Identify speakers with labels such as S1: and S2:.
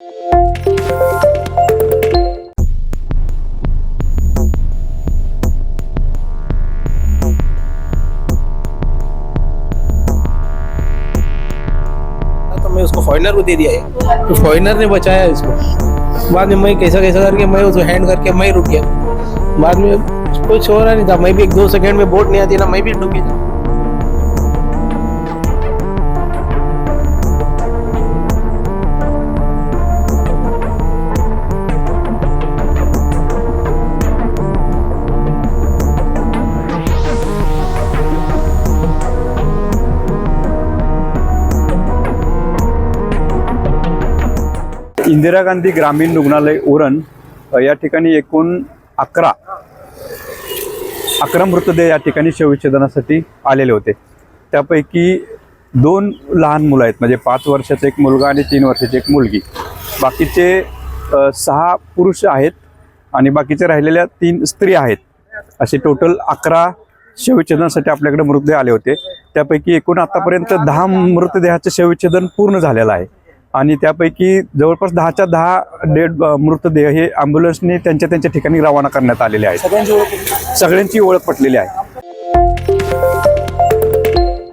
S1: तो मैं उसको फॉरनर को दे दिया है तो फॉरनर ने बचाया इसको। बाद में मैं कैसा कैसा करके मैं उसको हैंड करके मैं रुक गया। बाद में कुछ हो रहा नहीं था। मैं भी एक दो सेकंड में बोट नहीं आती ना, मैं भी डूब गया।
S2: इंदिरा गांधी ग्रामीण रुग्णालय उरण या ठिकाणी एकूण अकरा अकरा मृतदेह या ठिकाणी शवविच्छेदनासाठी आलेले होते. त्यापैकी दोन लहान मुलं आहेत म्हणजे पाच वर्षाचा एक मुलगा आणि तीन वर्षाची एक मुलगी. बाकीचे सहा पुरुष आहेत आणि बाकीचे राहिलेल्या तीन स्त्री आहेत. असे टोटल अकरा शवविच्छेदनासाठी आपल्याकडे मृतदेह आले होते. त्यापैकी एकूण आतापर्यंत दहा मृतदेहाचं शवविच्छेदन पूर्ण झालेलं आहे. आणि त्यापैकी जवळपास दहाच्या दहा डेड मृतदेह हे अँब्युलन्सने त्यांच्या त्यांच्या ठिकाणी रवाना करण्यात आलेले आहेत. सगळ्यांची ओळख पटलेली आहे.